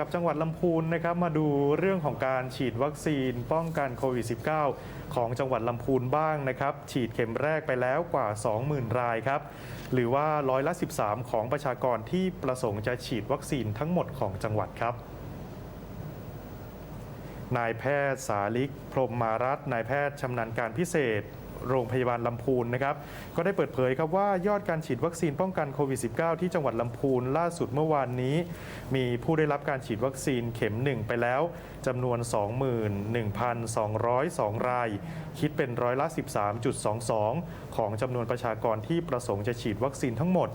กับจังหวัดลำพูนนะครับมาดูเรื่องของการฉีดวัคซีนป้องกันโควิด -19 ของจังหวัดลำพูนบ้างนะครับ ฉีดเข็มแรกไปแล้วกว่า 20,000 รายครับ หรือว่าร้อยละ 13 ของประชากรที่ประสงค์จะฉีดวัคซีนทั้งหมดของจังหวัดครับนายแพทย์สาลิกพรมมารัตนายแพทย์ชำนาญการพิเศษ โรงพยาบาลลำพูนนะครับก็ได้เปิดเผยครับว่ายอดการฉีดวัคซีนป้องกันโควิด -19 ที่จังหวัดลำพูนล่าสุดเมื่อวานนี้ มีผู้ได้รับการฉีดวัคซีนเข็ม 1 ไปแล้วจำนวน 21,202 ราย คิดเป็นร้อยละ 13.22 ของจำนวนประชากรที่ประสงค์จะฉีดวัคซีนทั้งหมด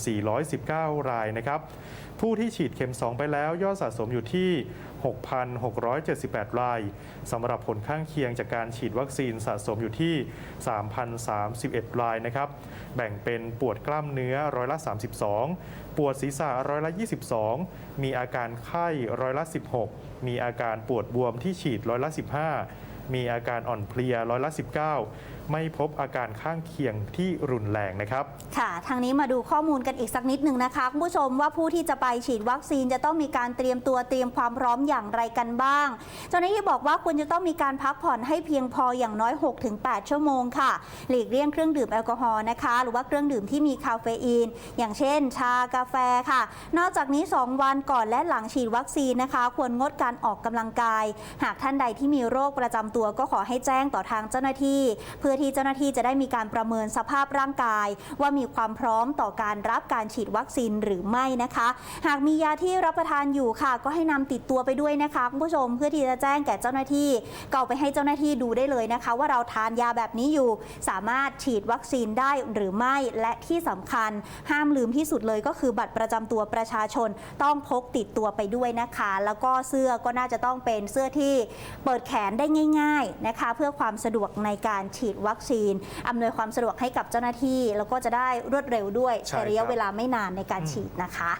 164,419 รายนะครับผู้ที่ฉีดเข็ม 2 ไปแล้วยอดสะสมอยู่ที่ 6,678 รายสำหรับผลข้างเคียงจากการฉีดวััคซีนสะสมอยู่ที่ 3,031 รายนะครับ แบ่งเป็นปวดกล้ามเนื้อร้อยละ 32 ปวดศีรษะร้อยละ 22 มีอาการไข้ร้อยละ 16 มีอาการปวดบวมที่ฉีดร้อยละ 15 มีอาการอ่อนเพลียร้อยละ 19ไม่พบอาการข้างเคียงที่รุนแรงนะครับ ค่ะ ทางนี้มาดูข้อมูลกันอีกสักนิดหนึ่งนะคะคุณผู้ชมว่าผู้ที่จะไปฉีดวัคซีนจะต้องมีการเตรียมตัวเตรียมความพร้อมอย่างไรกันบ้าง เจ้าหน้าที่บอกว่าควรจะต้องมีการพักผ่อนให้เพียงพออย่างน้อย 6-8 ชั่วโมงค่ะ หลีกเลี่ยงเครื่องดื่มแอลกอฮอล์นะคะ หรือว่าเครื่องดื่มที่มีคาเฟอีน อย่างเช่น ชากาแฟค่ะ นอกจากนี้ 2 วันก่อนและหลังฉีดวัคซีนนะคะ ควรงดการออกกำลังกาย หากท่านใดที่มีโรคประจำตัวก็ขอให้แจ้งต่อทางเจ้าหน้าที่ เพื่อื่อที่เจ้าหน้าที่จะได้มีการประเมินสภาพร่างกาย ว่ามีความพร้อมต่อการรับการฉีดวัคซีนหรือไม่นะคะ หากมียาที่รับประทานอยู่ค่ะ ก็ให้นำติดตัวไปด้วยนะคะคุณผู้ชมเพื่อที่จะแจ้งแก่เจ้าหน้าที่ก็เอาไปให้เจ้าหน้าที่ดูได้เลยนะคะ ว่าเราทานยาแบบนี้อยู่ สามารถฉีดวัคซีนได้หรือไม่และที่สำคัญ ห้ามลืมที่สุดเลยก็คือบัตรประจำตัวประชาชนต้องพกติดตัวไปด้วยนะคะ แล้วก็เสื้อก็น่าจะต้องเป็นเสื้อที่เปิดแขนได้ง่าย ๆนะคะ เพื่อความสะดวกในการฉีดวัคซีนอำนวยความสะดวกให้กับเจ้าหน้าที่ แล้วก็จะได้รวดเร็วด้วยใช่ใช้ระยะครับเวลาไม่นานในการฉีดนะคะ